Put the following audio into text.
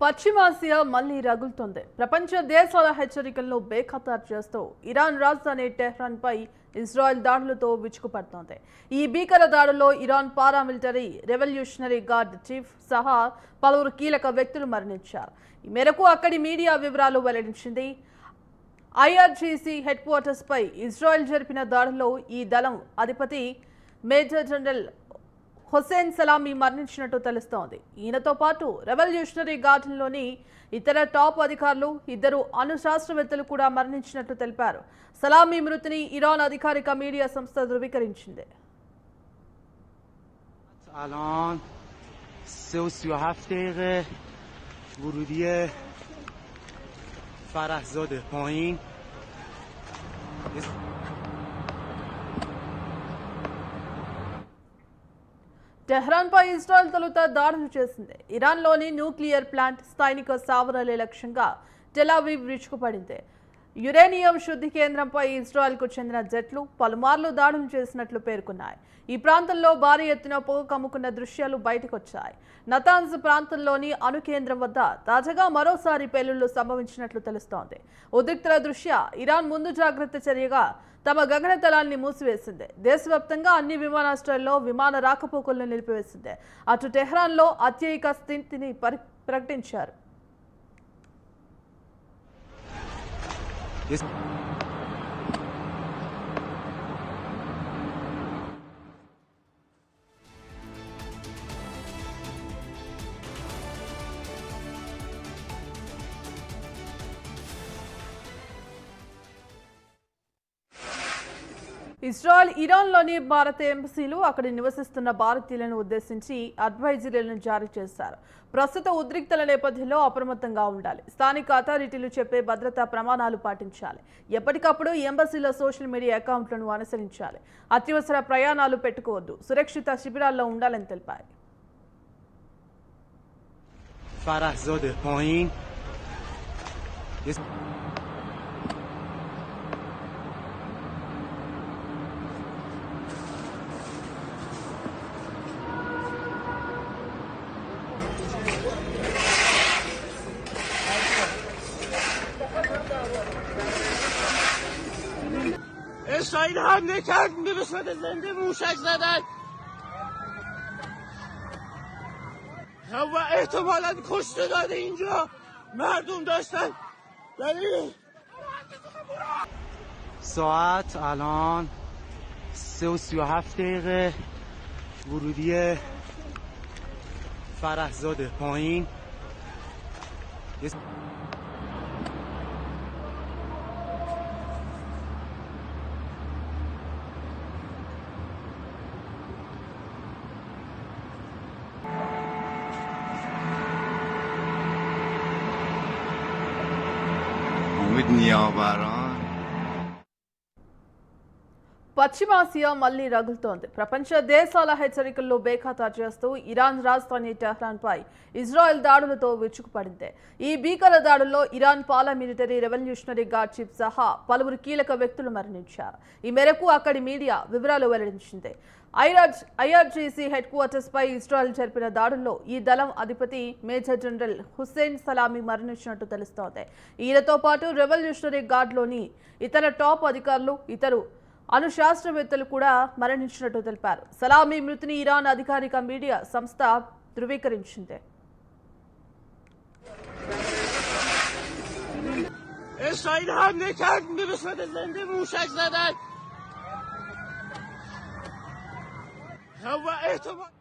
పశ్చిమాసియా మళ్ళీ రగులుతోంది. ప్రపంచ దేశాల హెచ్చరికలను బేఖతారు చేస్తూ ఇరాన్ రాజధాని టెహ్రాన్ పై ఇజ్రాయెల్ దాడులతో విచుకుపడుతోంది ఈ భీకర దాడుల్లో Iran paramilitary revolutionary guard chief సహా పలువురు కీలక వ్యక్తులు మరణించారు. ఈ మేరకు అక్కడి మీడియా వివరాలు వెల్లడించింది. ఐఆర్జీసీ హెడ్ క్వార్టర్స్ పై ఇజ్రాయెల్ జరిపిన దాడుల్లో ఈ దళం అధిపతి మేజర్ జనరల్ హుసేన్ సలామీ మరణించినట్టు తెలుస్తోంది ఈయనతో పాటు రెవల్యూషనరీ గార్డెన్లోని ఇతర టాప్ అధికారులు ఇద్దరు అణు శాస్త్రవేత్తలు కూడా మరణించినట్టు తెలిపారు సలామీ మృతిని ఇరాన్ అధికారిక మీడియా సంస్థ ధృవీకరించింది الان سه టెహ్రాన్ పై ఇజ్రాయెల్ తొలుత దాడులు చేసింది. ఇరాన్లోని న్యూక్లియర్ ప్లాంట్ స్థానిక స్థావరాలే లక్ష్యంగా టెలావీవ్ విరుచుకుపడింది యురేనియం శుద్ధి కేంద్రంపై ఇజ్రాయెల్కు చెందిన జట్లు పలుమార్లు దాడులు చేసినట్లు పేర్కొన్నాయి. ఈ ప్రాంతంలో భారీ ఎత్తున పొగ కమ్ముకున్న దృశ్యాలు బయటకొచ్చాయి. నతాన్స్ ప్రాంతంలోని అణు కేంద్రం వద్ద తాజాగా మరోసారి పేలుళ్ళు సంభవించినట్లు తెలుస్తోంది. ఉద్రిక్తుల దృష్ట్యా ఇరాన్ ముందు జాగ్రత్త చర్యగా తమ గగనతలాన్ని మూసివేసింది. దేశవ్యాప్తంగా అన్ని విమానాశ్రయాల్లో విమాన రాకపోకలను నిలిపివేసింది. అటు టెహ్రాన్లో అత్యయిక స్థితిని పరి- ప్రకటించారు. This ఇజ్రాయెల్ ఇరాన్లోని భారత ఎంబసీలు అక్కడ నివసిస్తున్న భారతీయులను ఉద్దేశించి అడ్వైజరీలను జారీ చేశారు ప్రస్తుత ఉద్రిక్తల నేపథ్యంలో అప్రమత్తంగా ఉండాలి స్థానిక అథారిటీలు చెప్పే భద్రతా ప్రమాణాలు పాటించాలి ఎప్పటికప్పుడు ఎంబసీల సోషల్ మీడియా అకౌంట్లను అనుసరించాలి అత్యవసర ప్రయాణాలు పెట్టుకోవద్దు సురక్షిత శిబిరాల్లో ఉండాలని తెలిపారు فرهزاده پایین اسرائیل حمله کرد به صورت زنده موشک زدن. و احتمالا کشته داده اینجا. مردم داشتن. ولی ساعت الان سه و سی و هفت دقیقه. ورودی فرهزاده پایین. نیاوران పశ్చిమాసియా మళ్ళీ రగులుతోంది. ప్రపంచ దేశాల హెచ్చరికల్లో బేఖాతారు చేస్తూ ఇరాన్ రాజధాని టెహ్రాన్ పై ఇజ్రాయెల్ దాడులతో విరుచుకుపడింది. ఈ భీకర దాడుల్లో Iran paramilitary revolutionary guard chief సహా పలువురు కీలక వ్యక్తులు మరణించారు. ఈ మేరకు అక్కడి మీడియా వివరాలు వెల్లడించింది. ఐరాజ్ ఐఆర్జీసీ హెడ్ క్వార్టర్స్ పై ఇజ్రాయెల్ జరిపిన దాడుల్లో ఈ దళం అధిపతి మేజర్ జనరల్ హుస్సేన్ సలామీ మరణించినట్టు తెలుస్తోంది. ఈయనతో పాటు రెవల్యూషనరీ గార్డ్లోని ఇతర టాప్ అధికారులు ఇతరు అణు శాస్త్రవేత్తలు కూడా మరణించినట్టు తెలిపారు సలామీ మృతిని ఇరాన్ అధికారిక మీడియా సంస్థ ధృవీకరించింది اسرائیل حمله کرد به صورت زنده موشک زدن و احتمال